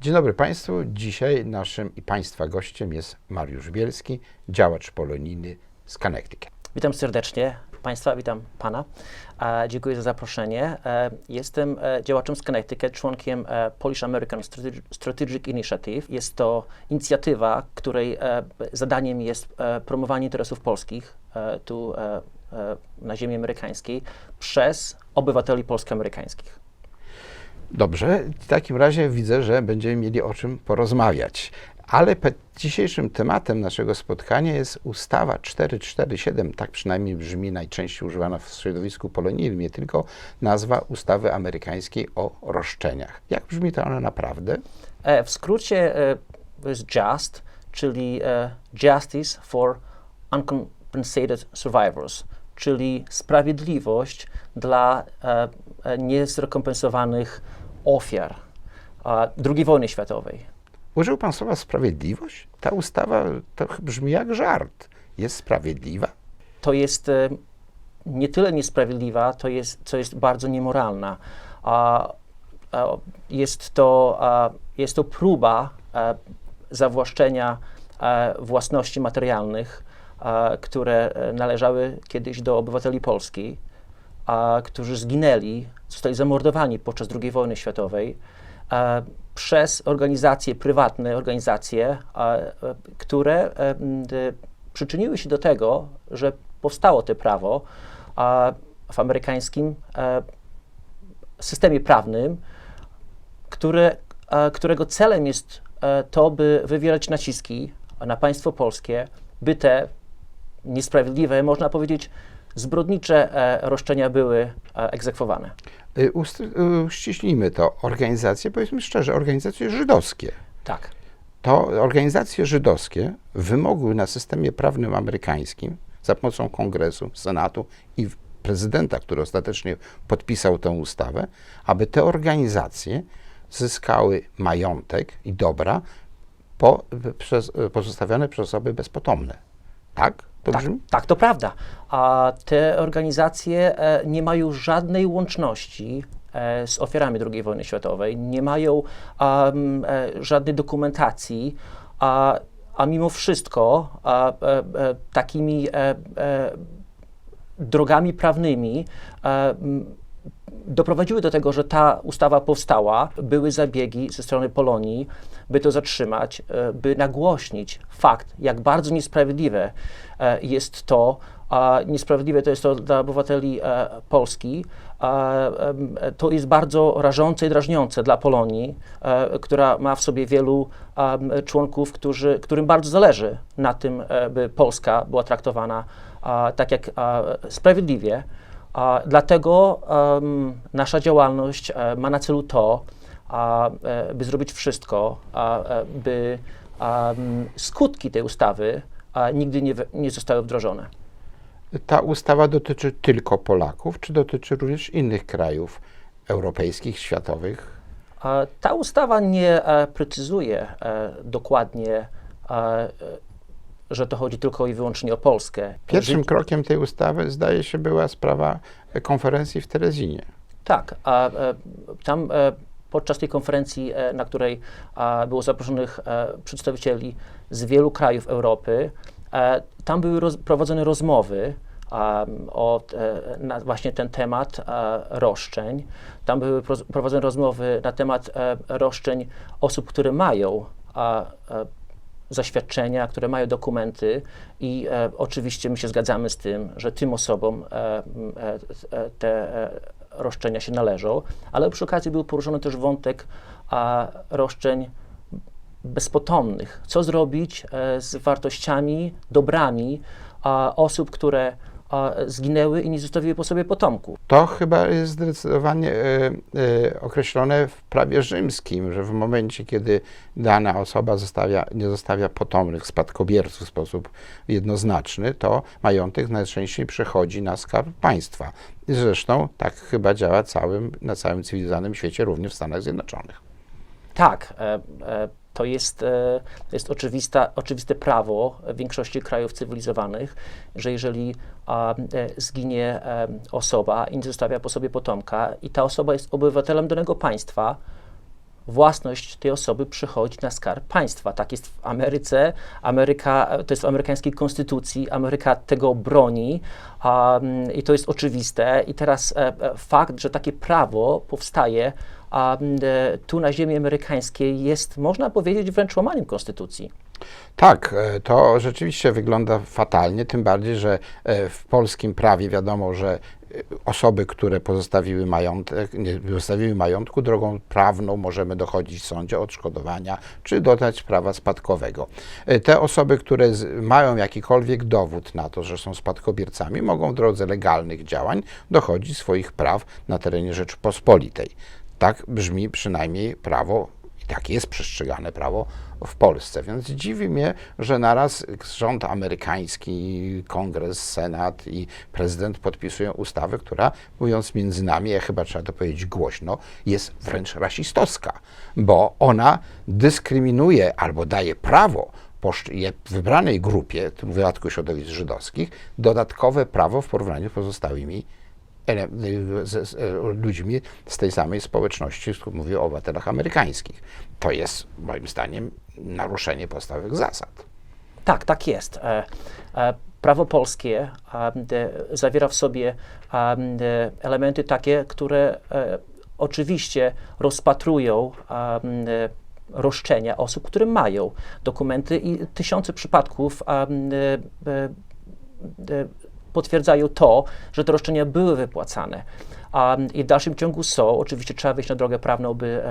Dzień dobry Państwu. Dzisiaj naszym i Państwa gościem jest Mariusz Bielski, działacz polonijny z Connecticut. Witam serdecznie Państwa, witam Pana. E, dziękuję za zaproszenie. E, jestem e, działaczem z Connecticut, członkiem e, Polish American Strate- Strategic Initiative. Jest to inicjatywa, której e, zadaniem jest e, promowanie interesów polskich tu na ziemi amerykańskiej przez obywateli polsko-amerykańskich. Dobrze, w takim razie widzę, że będziemy mieli o czym porozmawiać. Ale dzisiejszym tematem naszego spotkania jest ustawa 447, tak przynajmniej brzmi najczęściej używana w środowisku polonijnym, nie tylko nazwa ustawy amerykańskiej o roszczeniach. Jak brzmi to ona naprawdę? E, W skrócie e, to jest JUST, czyli e, Justice for Uncompensated Survivors, czyli sprawiedliwość dla e, e, niezrekompensowanych ofiar II wojny światowej. Użył Pan słowa sprawiedliwość? Ta ustawa to brzmi jak żart. Jest sprawiedliwa? To jest e, nie tyle niesprawiedliwa, to jest, co jest bardzo niemoralna. Jest, to, jest to próba e, zawłaszczenia e, własności materialnych, które należały kiedyś do obywateli Polski, a, którzy zginęli, zostali zamordowani podczas II wojny światowej e, przez organizacje, prywatne organizacje, e, e, które przyczyniły się do tego, że powstało to prawo w amerykańskim systemie prawnym, które, którego celem jest to, by wywierać naciski na państwo polskie, by te niesprawiedliwe, można powiedzieć, zbrodnicze e, roszczenia były e, egzekwowane. Y, ust- y, Uściślimy to. Organizacje, powiedzmy szczerze, organizacje żydowskie. Tak. To organizacje żydowskie wymogły na systemie prawnym amerykańskim za pomocą Kongresu, Senatu i prezydenta, który ostatecznie podpisał tę ustawę, aby te organizacje zyskały majątek i dobra po, przez, pozostawione przez osoby bezpotomne. Tak? To Tak, tak, to prawda. A te organizacje e, nie mają żadnej łączności e, z ofiarami II wojny światowej, nie mają e, żadnej dokumentacji, a, a mimo wszystko a, e, e, takimi e, e, drogami prawnymi m, doprowadziły do tego, że ta ustawa powstała. Były zabiegi ze strony Polonii, by to zatrzymać, e, by nagłośnić fakt, jak bardzo niesprawiedliwe e, jest to, a niesprawiedliwe to jest to dla obywateli e, Polski. To jest bardzo rażące i drażniące dla Polonii, która ma w sobie wielu członków, którzy, którym bardzo zależy na tym, by Polska była traktowana tak jak sprawiedliwie. A, dlatego nasza działalność e, ma na celu to, e, by zrobić wszystko, e, by skutki tej ustawy nigdy nie, nie zostały wdrożone. Ta ustawa dotyczy tylko Polaków, czy dotyczy również innych krajów europejskich, światowych? Ta ustawa nie precyzuje dokładnie, że to chodzi tylko i wyłącznie o Polskę. Pierwszym krokiem tej ustawy, zdaje się, była sprawa e, konferencji w Terezinie. Tak, a e, tam e, podczas tej konferencji, na której a, było zaproszonych przedstawicieli z wielu krajów Europy, tam były roz, prowadzone rozmowy a, o na właśnie ten temat roszczeń. Tam były pro, prowadzone rozmowy na temat roszczeń osób, które mają a, zaświadczenia, które mają dokumenty i e, oczywiście my się zgadzamy z tym, że tym osobom e, e, e, te e, roszczenia się należą, ale przy okazji był poruszony też wątek a, roszczeń bezpotomnych. Co zrobić e, z wartościami, dobrami a, osób, które a, zginęły i nie zostawiły po sobie potomków. To chyba jest zdecydowanie e, e, określone w prawie rzymskim, że w momencie, kiedy dana osoba zostawia, nie zostawia potomnych spadkobierców w sposób jednoznaczny, to majątek najczęściej przechodzi na skarb państwa. I zresztą tak chyba działa całym, na całym cywilizowanym świecie, również w Stanach Zjednoczonych. Tak, e, e, to jest, e, to jest oczywista, oczywiste prawo w większości krajów cywilizowanych, że jeżeli a, e, zginie e, osoba i nie zostawia po sobie potomka i ta osoba jest obywatelem danego państwa, własność tej osoby przychodzi na skarb państwa. Tak jest w Ameryce. Ameryka, to jest w amerykańskiej konstytucji. Ameryka tego broni um, i to jest oczywiste. I teraz fakt, że takie prawo powstaje a, e, tu na ziemi amerykańskiej jest, można powiedzieć, wręcz łamaniem konstytucji. Tak, e, to rzeczywiście wygląda fatalnie, tym bardziej, że e, w polskim prawie wiadomo, że osoby, które pozostawiły majątek, nie pozostawiły majątku, drogą prawną możemy dochodzić w sądzie odszkodowania, czy dodać prawa spadkowego. Te osoby, które z, mają jakikolwiek dowód na to, że są spadkobiercami, mogą w drodze legalnych działań dochodzić swoich praw na terenie Rzeczypospolitej. Tak brzmi przynajmniej prawo i tak jest przestrzegane prawo w Polsce. Więc dziwi mnie, że naraz rząd amerykański, kongres, senat i prezydent podpisują ustawę, która, mówiąc między nami, ja chyba trzeba to powiedzieć głośno, jest wręcz rasistowska, bo ona dyskryminuje albo daje prawo wybranej grupie, w tym wypadku środowisk żydowskich, dodatkowe prawo w porównaniu z pozostałymi e, ludźmi z tej samej społeczności, mówię o obywatelach amerykańskich. To jest moim zdaniem naruszenie podstawowych zasad. Tak, tak jest. E, e, prawo polskie de, zawiera w sobie elementy takie, które e, oczywiście rozpatrują roszczenia osób, które mają dokumenty i tysiące przypadków e, potwierdzają to, że te roszczenia były wypłacane. A, I w dalszym ciągu są, oczywiście trzeba wyjść na drogę prawną, by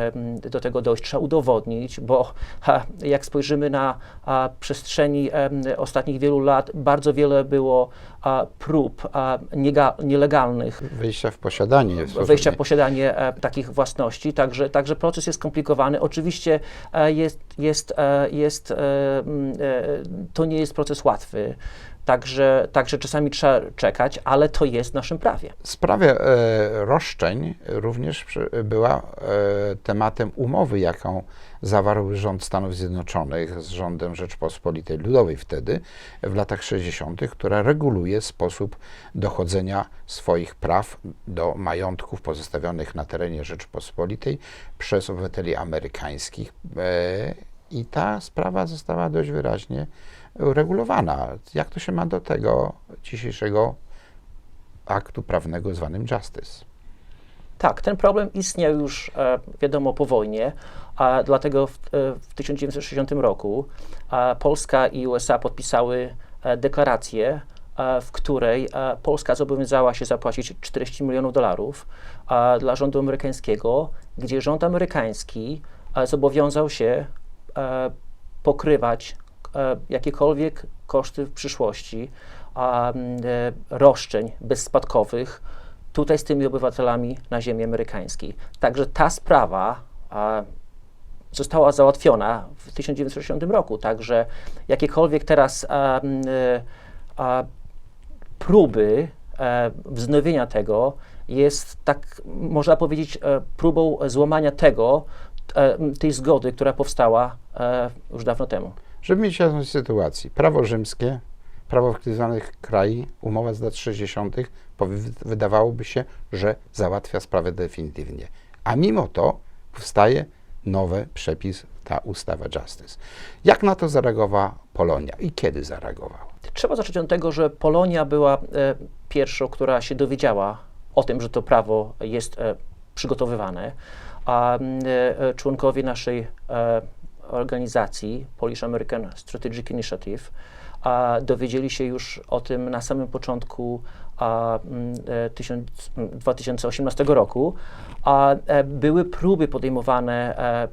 do tego dojść, trzeba udowodnić, bo ha, jak spojrzymy na a, przestrzeni ostatnich wielu lat, bardzo wiele było a, prób niega, nielegalnych Wejścia w posiadanie. w wejścia w nie- posiadanie e, takich własności, także, także proces jest skomplikowany. Oczywiście e, jest, jest, e, jest, mm, to nie jest proces łatwy, także, także czasami trzeba czekać, ale to jest w naszym prawie. Sprawie e, roszczeń również przy, była e, tematem umowy, jaką zawarł rząd Stanów Zjednoczonych z rządem Rzeczpospolitej Ludowej wtedy, w latach 60., która reguluje sposób dochodzenia swoich praw do majątków pozostawionych na terenie Rzeczpospolitej przez obywateli amerykańskich. E, I ta sprawa została dość wyraźnie uregulowana. Jak to się ma do tego dzisiejszego aktu prawnego zwanym justice. Tak, ten problem istniał już, e, wiadomo, po wojnie, a dlatego w, e, w 1960 roku e, Polska i USA podpisały deklarację, w której Polska zobowiązała się zapłacić 40 milionów dolarów dla rządu amerykańskiego, gdzie rząd amerykański zobowiązał się pokrywać jakiekolwiek koszty w przyszłości a, m, e, roszczeń bezspadkowych tutaj z tymi obywatelami na ziemi amerykańskiej. Także ta sprawa została załatwiona w 1960 roku, także jakiekolwiek teraz a, m, e, próby e, wznowienia tego jest tak, można powiedzieć, e, próbą złamania tego, e, tej zgody, która powstała e, już dawno temu. Żeby mieć jasność sytuacji, prawo rzymskie, prawo w zwanych kraj, umowa z lat 60., powi- wydawałoby się, że załatwia sprawę definitywnie. A mimo to powstaje nowy przepis, ta ustawa Justice. Jak na to zareagowała Polonia i kiedy zareagowała? Trzeba zacząć od tego, że Polonia była e, pierwszą, która się dowiedziała o tym, że to prawo jest e, przygotowywane, a e, e, członkowie naszej e, organizacji Polish American Strategic Initiative a, dowiedzieli się już o tym na samym początku a, m, e, tysiąc, m, 2018 roku, a e, były próby podejmowane e,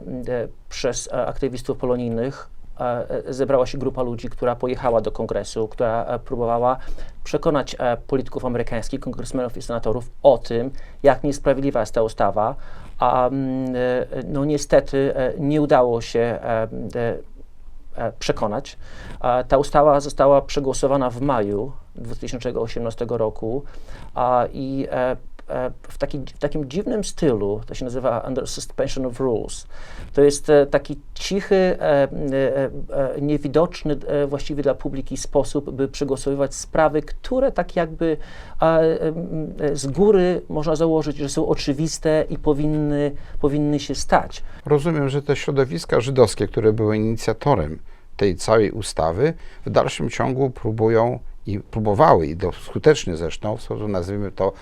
przez aktywistów polonijnych zebrała się grupa ludzi, która pojechała do kongresu, która e, próbowała przekonać e, polityków amerykańskich, kongresmenów i senatorów o tym, jak niesprawiedliwa jest ta ustawa, a mm, e, no niestety e, nie udało się e, e, e, przekonać. Ta ustawa została przegłosowana w maju 2018 roku i e, e, w, taki, w takim dziwnym stylu, to się nazywa Under Suspension of Rules. To jest e, taki cichy, e, e, e, niewidoczny e, właściwie dla publiki sposób, by przegłosowywać sprawy, które tak jakby e, e, e, z góry można założyć, że są oczywiste i powinny, powinny się stać. Rozumiem, że te środowiska żydowskie, które były inicjatorem tej całej ustawy, w dalszym ciągu próbują i próbowały, i dość skutecznie zresztą, w sposób nazwijmy to,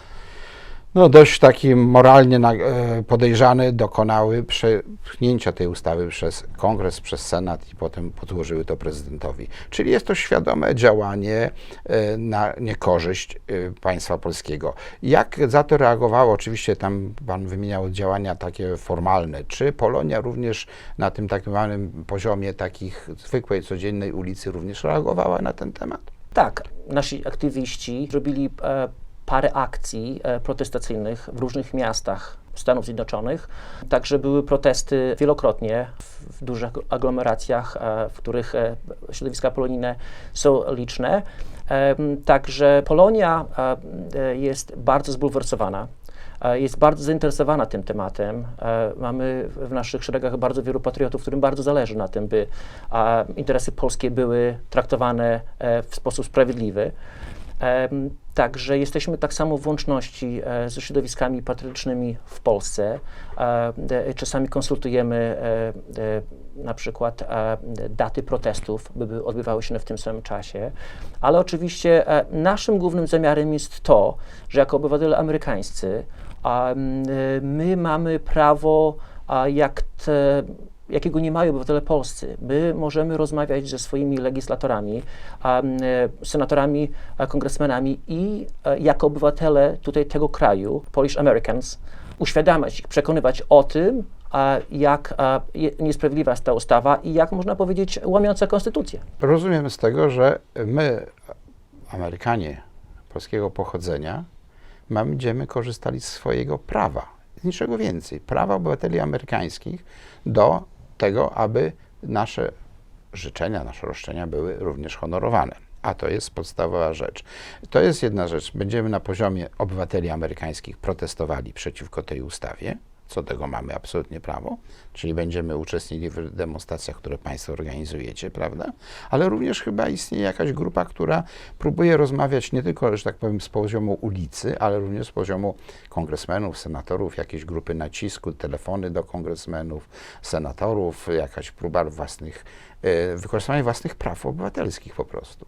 no dość taki moralnie e, podejrzany, dokonały przepchnięcia tej ustawy przez Kongres, przez Senat i potem podłożyły to prezydentowi. Czyli jest to świadome działanie e, na niekorzyść e, państwa polskiego. Jak za to reagowało? Oczywiście tam pan wymieniał działania takie formalne. Czy Polonia również na tym tak zwanym poziomie takich zwykłej, codziennej ulicy również reagowała na ten temat? Tak, nasi aktywiści zrobili parę akcji e, protestacyjnych w różnych miastach Stanów Zjednoczonych. Także były protesty wielokrotnie w, dużych aglomeracjach, e, w których e, środowiska polonijne są liczne. Także Polonia jest bardzo zbulwersowana. Jest bardzo zainteresowana tym tematem. Mamy w naszych szeregach bardzo wielu patriotów, którym bardzo zależy na tym, by interesy polskie były traktowane w sposób sprawiedliwy. Także jesteśmy tak samo w łączności e, ze środowiskami patriotycznymi w Polsce. E, de- Czasami konsultujemy e, e, na przykład e, daty protestów, by by odbywały się w tym samym czasie. Ale oczywiście e, naszym głównym zamiarem jest to, że jako obywatele amerykańscy e, my mamy prawo, jak te, jakiego nie mają obywatele polscy. My możemy rozmawiać ze swoimi legislatorami, e, senatorami, kongresmenami i e, jako obywatele tutaj tego kraju, Polish Americans, uświadamiać ich, przekonywać o tym, jak niesprawiedliwa jest ta ustawa i jak można powiedzieć łamiąca konstytucję. Rozumiem z tego, że my, Amerykanie polskiego pochodzenia, będziemy korzystali z swojego prawa, z niczego więcej. Prawa obywateli amerykańskich do tego, aby nasze życzenia, nasze roszczenia były również honorowane. A to jest podstawowa rzecz. To jest jedna rzecz. Będziemy na poziomie obywateli amerykańskich protestowali przeciwko tej ustawie, co do tego mamy absolutnie prawo, czyli będziemy uczestniczyli w demonstracjach, które Państwo organizujecie, prawda? Ale również chyba istnieje jakaś grupa, która próbuje rozmawiać nie tylko, że tak powiem, z poziomu ulicy, ale również z poziomu kongresmenów, senatorów, jakieś grupy nacisku, telefony do kongresmenów, senatorów, jakaś próba własnych, e, wykorzystywania własnych praw obywatelskich po prostu.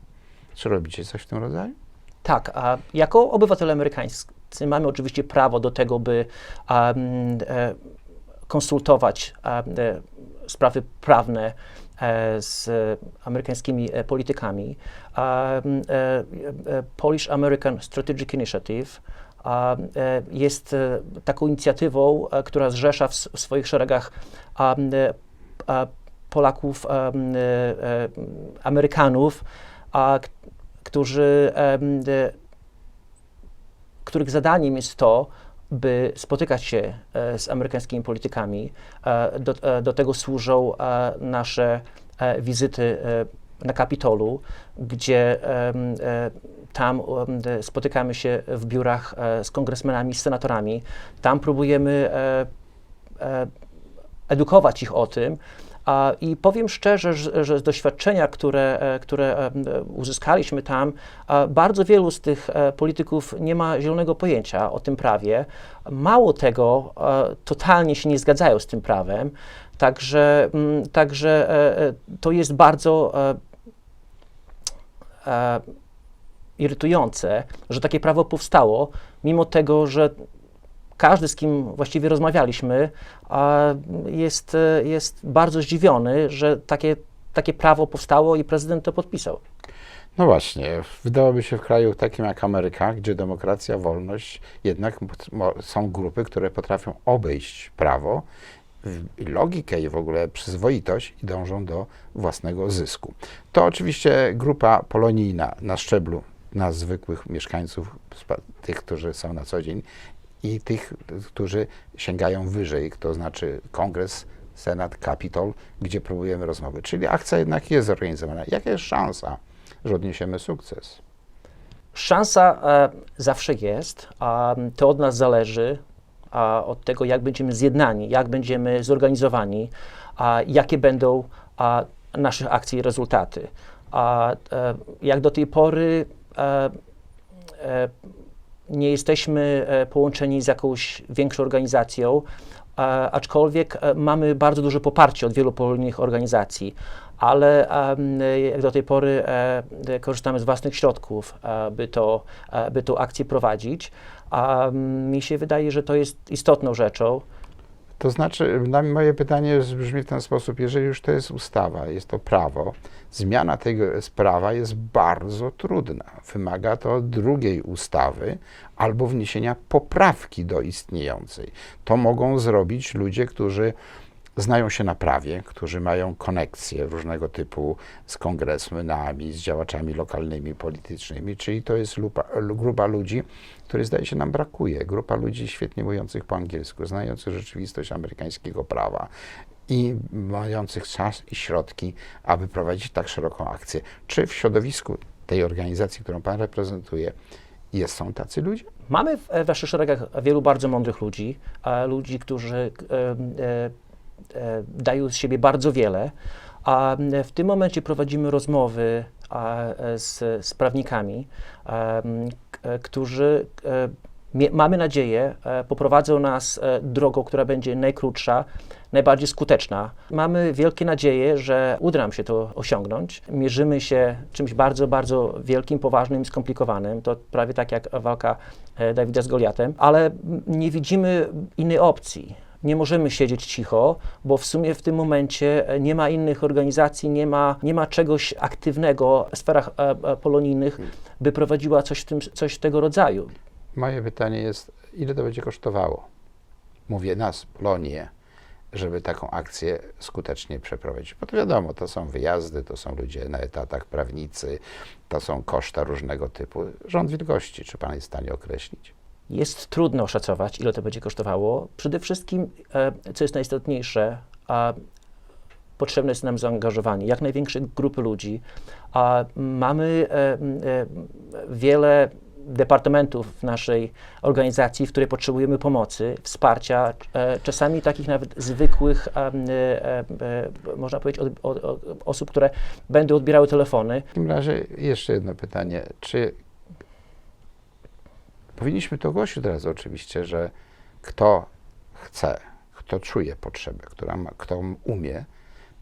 Czy robicie coś w tym rodzaju? Tak, a jako obywatele mamy oczywiście prawo do tego, by e, konsultować e, sprawy prawne e, z amerykańskimi politykami. Polish American Strategic Initiative jest taką inicjatywą, która zrzesza w, swoich szeregach Polaków, Amerykanów, którzy, których zadaniem jest to, by spotykać się e, z amerykańskimi politykami. E, Do, e, do tego służą nasze wizyty na Kapitolu, gdzie tam spotykamy się w biurach z kongresmenami, z senatorami. Tam próbujemy edukować ich o tym. I powiem szczerze, że, że z doświadczenia, które, e, które e, uzyskaliśmy tam, bardzo wielu z tych e, polityków nie ma zielonego pojęcia o tym prawie. Mało tego, totalnie się nie zgadzają z tym prawem. Także, mm, także to jest bardzo irytujące, że takie prawo powstało, mimo tego, że każdy, z kim właściwie rozmawialiśmy, jest, jest bardzo zdziwiony, że takie, takie prawo powstało i prezydent to podpisał. No właśnie, wydawałoby się w kraju takim jak Ameryka, gdzie demokracja, wolność, jednak są grupy, które potrafią obejść prawo, logikę i w ogóle przyzwoitość i dążą do własnego zysku. To oczywiście grupa polonijna na szczeblu nas zwykłych mieszkańców, tych, którzy są na co dzień i tych, którzy sięgają wyżej, to znaczy kongres, senat, kapitol, gdzie próbujemy rozmowy. Czyli akcja jednak jest zorganizowana. Jaka jest szansa, że odniesiemy sukces? Szansa e, zawsze jest, a to od nas zależy, a od tego, jak będziemy zjednani, jak będziemy zorganizowani, a jakie będą a, naszych akcji i rezultaty. A e, jak do tej pory e, e, nie jesteśmy e, połączeni z jakąś większą organizacją, aczkolwiek e, mamy bardzo duże poparcie od wielu polnych organizacji, ale jak do tej pory e, korzystamy z własnych środków, by, to, by tą akcję prowadzić. A mi się wydaje, że to jest istotną rzeczą. To znaczy, na moje pytanie brzmi w ten sposób, jeżeli już to jest ustawa, jest to prawo, zmiana tego prawa jest bardzo trudna. Wymaga to drugiej ustawy albo wniesienia poprawki do istniejącej. To mogą zrobić ludzie, którzy znają się na prawie, którzy mają koneksje różnego typu z kongresmenami, z działaczami lokalnymi, politycznymi, czyli to jest lupa, lu- grupa ludzi, której zdaje się nam brakuje. Grupa ludzi świetnie mówiących po angielsku, znających rzeczywistość amerykańskiego prawa i mających czas i środki, aby prowadzić tak szeroką akcję. Czy w środowisku tej organizacji, którą Pan reprezentuje, jest, są tacy ludzie? Mamy w, w naszych szeregach wielu bardzo mądrych ludzi, e, ludzi, którzy e, e, e, dają z siebie bardzo wiele, a w tym momencie prowadzimy rozmowy e, z, z prawnikami, e, e, którzy, e, mamy nadzieję, e, poprowadzą nas e, drogą, która będzie najkrótsza, najbardziej skuteczna. Mamy wielkie nadzieję, że uda nam się to osiągnąć. Mierzymy się czymś bardzo, bardzo wielkim, poważnym, skomplikowanym. To prawie tak jak walka e, Dawida z Goliatem, ale nie widzimy innej opcji. Nie możemy siedzieć cicho, bo w sumie w tym momencie e, nie ma innych organizacji, nie ma, nie ma czegoś aktywnego w sferach e, e, polonijnych, by prowadziła coś, w tym, coś tego rodzaju. Moje pytanie jest, ile to będzie kosztowało? Mówię nas, Polonię, żeby taką akcję skutecznie przeprowadzić. Bo to wiadomo, to są wyjazdy, to są ludzie na etatach, prawnicy, to są koszta różnego typu. Rząd wielkości, czy Pan jest w stanie określić? Jest trudno oszacować, ile to będzie kosztowało. Przede wszystkim, e, co jest najistotniejsze, potrzebne jest nam zaangażowanie jak największej grupy ludzi. A mamy e, e, wiele departamentów w naszej organizacji, w której potrzebujemy pomocy, wsparcia, czasami takich nawet zwykłych, można powiedzieć, osób, które będą odbierały telefony. W takim razie jeszcze jedno pytanie. Czy powinniśmy to ogłosić od razu oczywiście, że kto chce, kto czuje potrzebę, która ma, kto umie,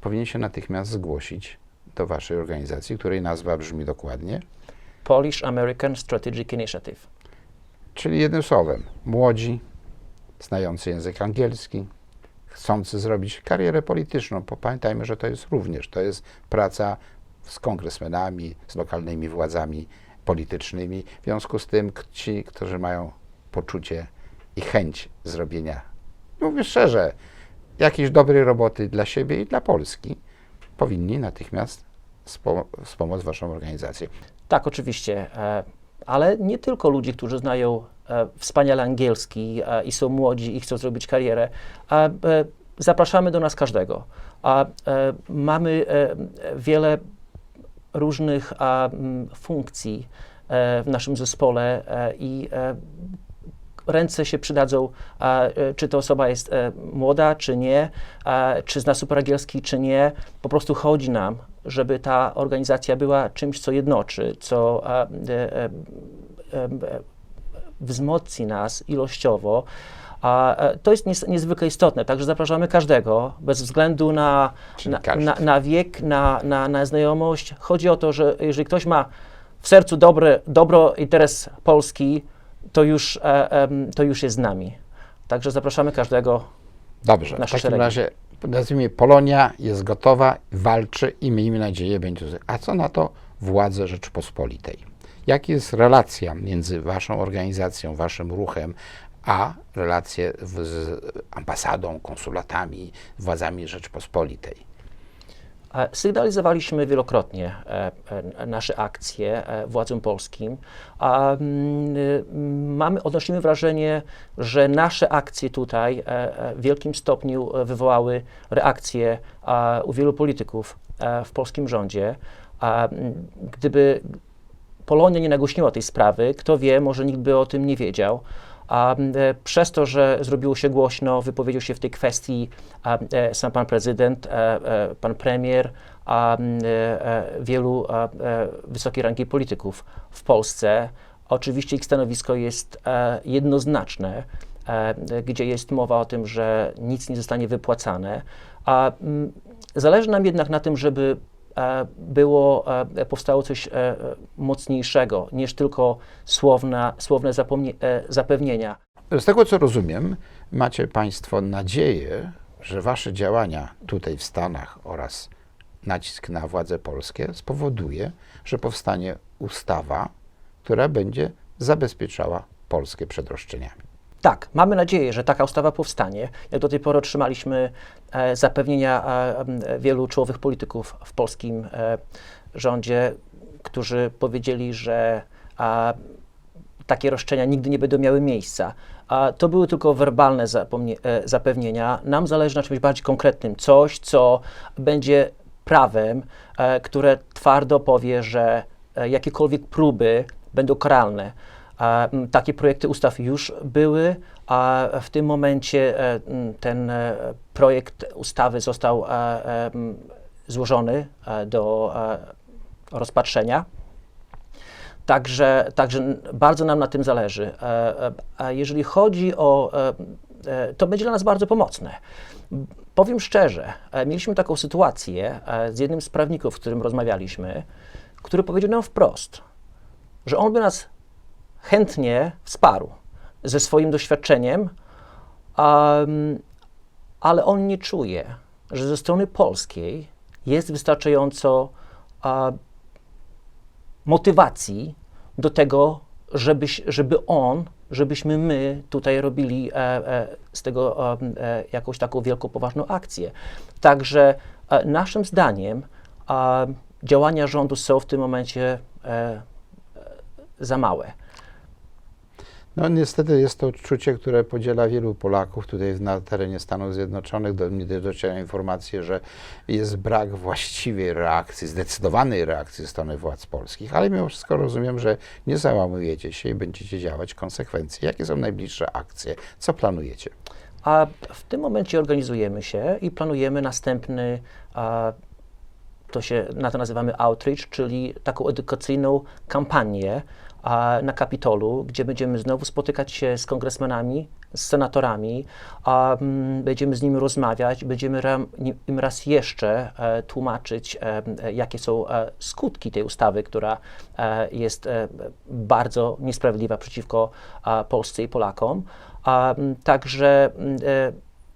powinien się natychmiast zgłosić do Waszej organizacji, której nazwa brzmi dokładnie, Polish American Strategic Initiative. czyli jednym słowem, młodzi, znający język angielski, chcący zrobić karierę polityczną, bo pamiętajmy, że to jest również, to jest praca z kongresmenami, z lokalnymi władzami politycznymi. W związku z tym ci, którzy mają poczucie i chęć zrobienia, mówię szczerze, jakiejś dobrej roboty dla siebie i dla Polski, powinni natychmiast spo, wspomóc Waszą organizację. Tak, oczywiście, e, ale nie tylko ludzi, którzy znają e, wspaniale angielski e, i są młodzi i chcą zrobić karierę. Zapraszamy do nas każdego. A, mamy wiele różnych a, m, funkcji e, w naszym zespole e, i e, ręce się przydadzą, a, czy to osoba jest e, młoda, czy nie, a, czy zna super angielski, czy nie. Po prostu chodzi nam, żeby ta organizacja była czymś, co jednoczy, co a, e, e, wzmocni nas ilościowo. A e, to jest nies- niezwykle istotne, także zapraszamy każdego, bez względu na, na, na, na wiek, na, na, na znajomość. Chodzi o to, że jeżeli ktoś ma w sercu dobre, dobro interes Polski, to już, e, to już jest z nami. Także zapraszamy każdego. Dobrze, w takim szeregi. razie nazwijmy Polonia jest gotowa, walczy i miejmy nadzieję będzie. A co na to władze Rzeczypospolitej? Jaka jest relacja między waszą organizacją, waszym ruchem, a relacje z ambasadą, konsulatami, władzami Rzeczypospolitej? E, Sygnalizowaliśmy wielokrotnie e, e, nasze akcje e, władzom polskim, mm, y, mamy, odnosimy wrażenie, że nasze akcje tutaj w wielkim stopniu wywołały reakcje e, u wielu polityków w polskim rządzie. Mm, Gdyby Polonia nie nagłośniła tej sprawy, kto wie, może nikt by o tym nie wiedział. A e, przez to, że zrobiło się głośno, wypowiedział się w tej kwestii e, sam pan prezydent, e, pan premier, a wielu wysokiej rangi polityków w Polsce. Oczywiście ich stanowisko jest jednoznaczne, gdzie jest mowa o tym, że nic nie zostanie wypłacane. A zależy nam jednak na tym, żeby było, e, powstało coś e, e, mocniejszego niż tylko słowne e, zapewnienia. Z tego co rozumiem, macie Państwo nadzieję, że Wasze działania tutaj w Stanach oraz nacisk na władze polskie spowoduje, że powstanie ustawa, która będzie zabezpieczała Polskę przed roszczeniami. Tak, mamy nadzieję, że taka ustawa powstanie. Jak do tej pory otrzymaliśmy e, zapewnienia e, wielu czołowych polityków w polskim e, rządzie, którzy powiedzieli, że a, takie roszczenia nigdy nie będą miały miejsca. A to były tylko werbalne e, zapewnienia. Nam zależy na czymś bardziej konkretnym, coś, co będzie prawem, e, które twardo powie, że e, jakiekolwiek próby będą karalne. Takie projekty ustaw już były, a w tym momencie e, ten e, projekt ustawy został e, złożony do rozpatrzenia. Także, także bardzo nam na tym zależy. A jeżeli chodzi o. To będzie dla nas bardzo pomocne. Powiem szczerze, mieliśmy taką sytuację z jednym z prawników, z którym rozmawialiśmy, który powiedział nam wprost, że on by nas chętnie wsparł ze swoim doświadczeniem, am, ale on nie czuje, że ze strony polskiej jest wystarczająco motywacji do tego, żebyś, żeby on, żebyśmy my tutaj robili e, e, z tego e, e, jakąś taką wielką, poważną akcję. Także e, naszym zdaniem a, działania rządu są w tym momencie e, e, za małe. No niestety jest to odczucie, które podziela wielu Polaków tutaj na terenie Stanów Zjednoczonych. Do mnie docierają informacje, że jest brak właściwej reakcji, zdecydowanej reakcji strony władz polskich, ale mimo wszystko rozumiem, że nie załamujecie się i będziecie działać konsekwencje. Jakie są najbliższe akcje? Co planujecie? A w tym momencie organizujemy się i planujemy następny, a, to się na to nazywamy outreach, czyli taką edukacyjną kampanię na Kapitolu, gdzie będziemy znowu spotykać się z kongresmenami, z senatorami, mm, będziemy z nimi rozmawiać, będziemy im raz jeszcze e, tłumaczyć, e, e, jakie są skutki tej ustawy, która jest bardzo niesprawiedliwa przeciwko Polsce i Polakom. Także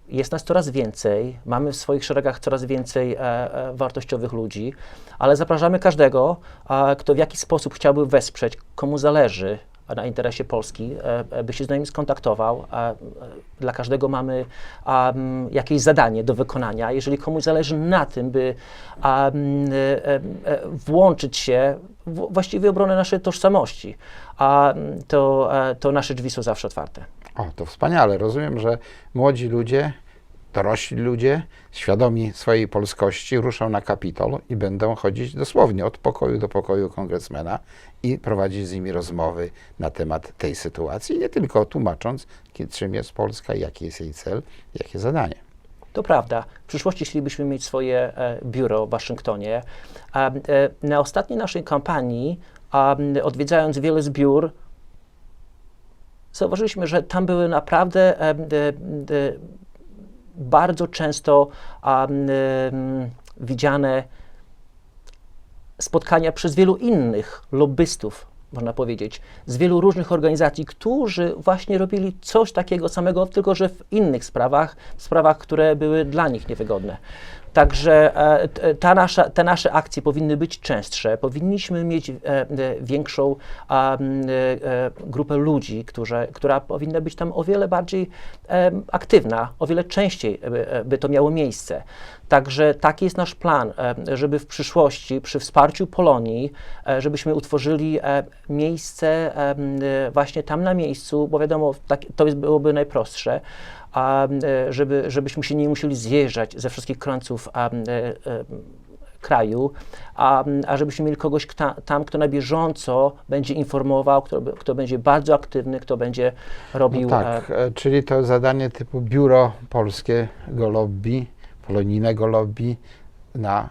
jest nas coraz więcej, mamy w swoich szeregach coraz więcej e, e, wartościowych ludzi, ale zapraszamy każdego, a, kto w jakiś sposób chciałby wesprzeć, komu zależy na interesie Polski, e, e, by się z nami skontaktował. A, e, Dla każdego mamy a, jakieś zadanie do wykonania. Jeżeli komuś zależy na tym, by a, e, włączyć się w właściwie obronę naszej tożsamości, a, to, to nasze drzwi są zawsze otwarte. O, to wspaniale. Rozumiem, że młodzi ludzie, dorośli ludzie, świadomi swojej polskości, ruszą na Kapitol i będą chodzić dosłownie od pokoju do pokoju kongresmena i prowadzić z nimi rozmowy na temat tej sytuacji, nie tylko tłumacząc, czym jest Polska, jaki jest jej cel, jakie zadanie. To prawda. W przyszłości chcielibyśmy mieć swoje e, biuro w Waszyngtonie. E, na ostatniej naszej kampanii, odwiedzając wiele z biur, zauważyliśmy, że tam były naprawdę bardzo często widziane spotkania przez wielu innych lobbystów, można powiedzieć, z wielu różnych organizacji, którzy właśnie robili coś takiego samego, tylko że w innych sprawach, sprawach, które były dla nich niewygodne. Także e, t- ta nasza, te nasze akcje powinny być częstsze. Powinniśmy mieć e, e, większą e, e, grupę ludzi, która powinna być tam o wiele bardziej aktywna, o wiele częściej by, e, to miało miejsce. Także taki jest nasz plan, e, żeby w przyszłości przy wsparciu Polonii, e, żebyśmy utworzyli e, miejsce e, e, właśnie tam na miejscu, bo wiadomo, tak, to byłoby najprostsze, a, e, żeby, żebyśmy się nie musieli zjeżdżać ze wszystkich krańców a, e, e, kraju, a, a żebyśmy mieli kogoś kta, tam, kto na bieżąco będzie informował, kto, kto będzie bardzo aktywny, kto będzie robił. No tak, e, czyli to zadanie typu biuro polskiego lobby, polonijnego lobby na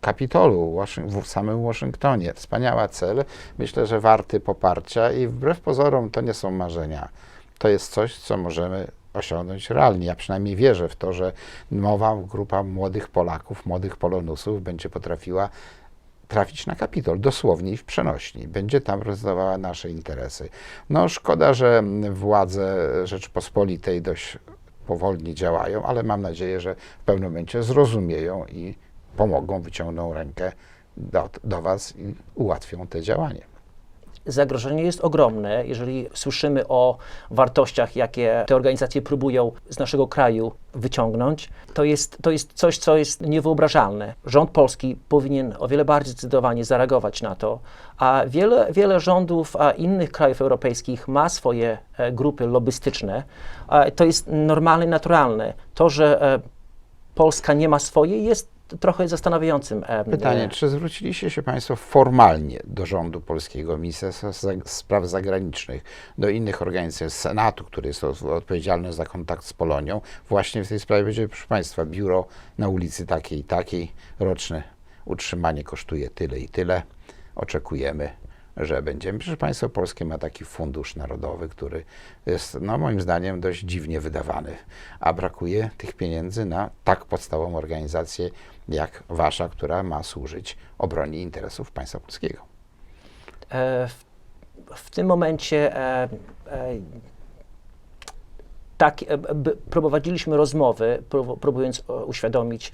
Kapitolu w samym Waszyngtonie. Wspaniała cel, myślę, że warty poparcia i wbrew pozorom to nie są marzenia. To jest coś, co możemy osiągnąć realnie. Ja przynajmniej wierzę w to, że nowa grupa młodych Polaków, młodych Polonusów będzie potrafiła trafić na Kapitol, dosłownie i w przenośni. Będzie tam reprezentowała nasze interesy. No szkoda, że władze Rzeczypospolitej dość powolnie działają, ale mam nadzieję, że w pewnym momencie zrozumieją i pomogą, wyciągną rękę do, do Was i ułatwią te działanie. Zagrożenie jest ogromne, jeżeli słyszymy o wartościach, jakie te organizacje próbują z naszego kraju wyciągnąć. To jest, to jest coś, co jest niewyobrażalne. Rząd polski powinien o wiele bardziej zdecydowanie zareagować na to, a wiele, wiele rządów a innych krajów europejskich ma swoje e, grupy lobbystyczne. A to jest normalne naturalne. To, że e, Polska nie ma swojej, jest trochę zastanawiającym. Pytanie, e, czy zwróciliście się Państwo formalnie do rządu polskiego, Ministerstwa Spraw Zagranicznych, do innych organizacji, Senatu, który jest odpowiedzialny za kontakt z Polonią, właśnie w tej sprawie będzie, proszę Państwa, biuro na ulicy takiej i takiej, roczne utrzymanie kosztuje tyle i tyle, oczekujemy, że będziemy. Proszę Państwa, Polskie ma taki fundusz narodowy, który jest, no moim zdaniem, dość dziwnie wydawany, a brakuje tych pieniędzy na tak podstawową organizację jak Wasza, która ma służyć obronie interesów państwa polskiego. E, w, w tym momencie e, e, tak, e, prowadziliśmy rozmowy, prób- próbując e, uświadomić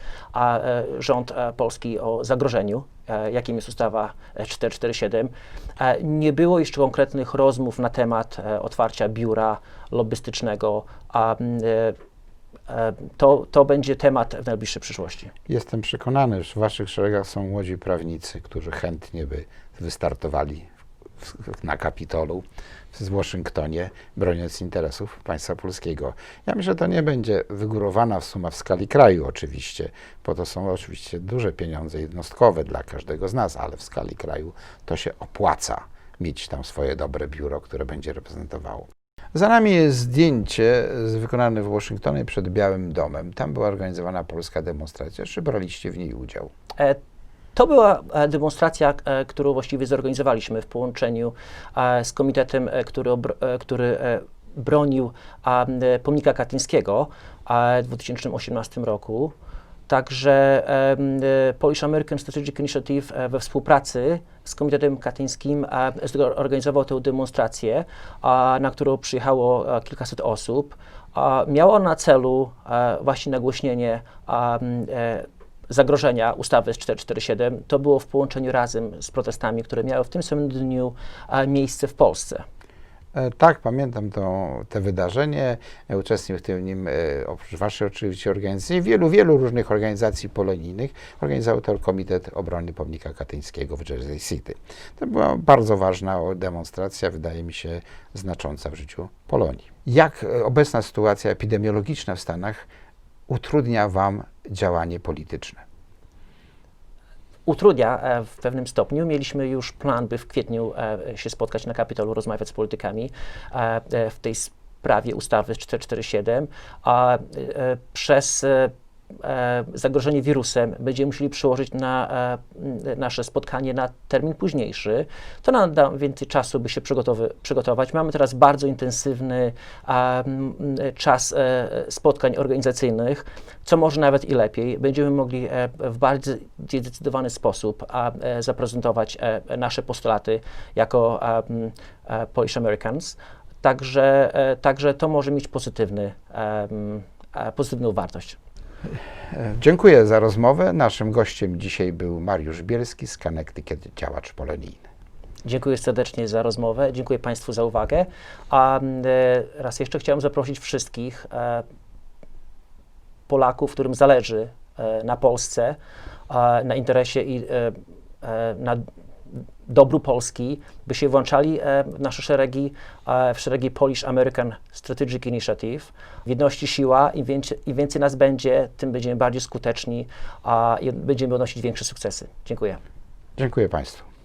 rząd polski o zagrożeniu, jakim jest ustawa e, 447. E, Nie było jeszcze konkretnych rozmów na temat e, otwarcia biura lobbystycznego, a e, e, to, to będzie temat w najbliższej przyszłości. Jestem przekonany, że w Waszych szeregach są młodzi prawnicy, którzy chętnie by wystartowali na Kapitolu w Waszyngtonie, broniąc interesów państwa polskiego. Ja myślę, że to nie będzie wygórowana suma w skali kraju oczywiście, bo to są oczywiście duże pieniądze jednostkowe dla każdego z nas, ale w skali kraju to się opłaca mieć tam swoje dobre biuro, które będzie reprezentowało. Za nami jest zdjęcie wykonane w Waszyngtonie przed Białym Domem. Tam była organizowana polska demonstracja. Czy braliście w niej udział? E, To była e, demonstracja, e, którą właściwie zorganizowaliśmy w połączeniu e, z komitetem, który, który bronił pomnika katyńskiego w 2018 roku. Także Polish American Strategic Initiative we współpracy z Komitetem Katyńskim zorganizował tę demonstrację, na którą przyjechało kilkaset osób. Miała na celu właśnie nagłośnienie zagrożenia ustawy z 447. To było w połączeniu razem z protestami, które miały w tym samym dniu e, miejsce w Polsce. E, Tak, pamiętam to, te wydarzenie. E, Uczestniczył w tym nim, oprócz Waszej oczywiście organizacji, wielu, wielu różnych organizacji polonijnych. Organizował Komitet Obrony Pomnika Katyńskiego w Jersey City. To była bardzo ważna demonstracja, wydaje mi się znacząca w życiu Polonii. Jak obecna sytuacja epidemiologiczna w Stanach utrudnia Wam działanie polityczne? Utrudnia e, w pewnym stopniu. Mieliśmy już plan, by w kwietniu e, się spotkać na Kapitolu, rozmawiać z politykami e, w tej sprawie ustawy 447, a przez zagrożenie wirusem będziemy musieli przełożyć na e, nasze spotkanie na termin późniejszy. To nam da więcej czasu, by się przygotować. Mamy teraz bardzo intensywny czas e, spotkań organizacyjnych, co może nawet i lepiej. Będziemy mogli e, w bardziej zdecydowany sposób e, zaprezentować e, nasze postulaty jako e, Polish Americans. Także, e, także to może mieć pozytywny, e, pozytywną wartość. Dziękuję za rozmowę. Naszym gościem dzisiaj był Mariusz Bielski z Connecticut, działacz polonijny. Dziękuję serdecznie za rozmowę, dziękuję Państwu za uwagę. A e, raz jeszcze chciałem zaprosić wszystkich e, Polaków, którym zależy e, na Polsce, na interesie i na dobru Polski, by się włączali e, w nasze szeregi, e, w szeregi Polish American Strategic Initiative. W jedności siła, im więcej, im więcej nas będzie, tym będziemy bardziej skuteczni a, będziemy odnosić większe sukcesy. Dziękuję. Dziękuję Państwu.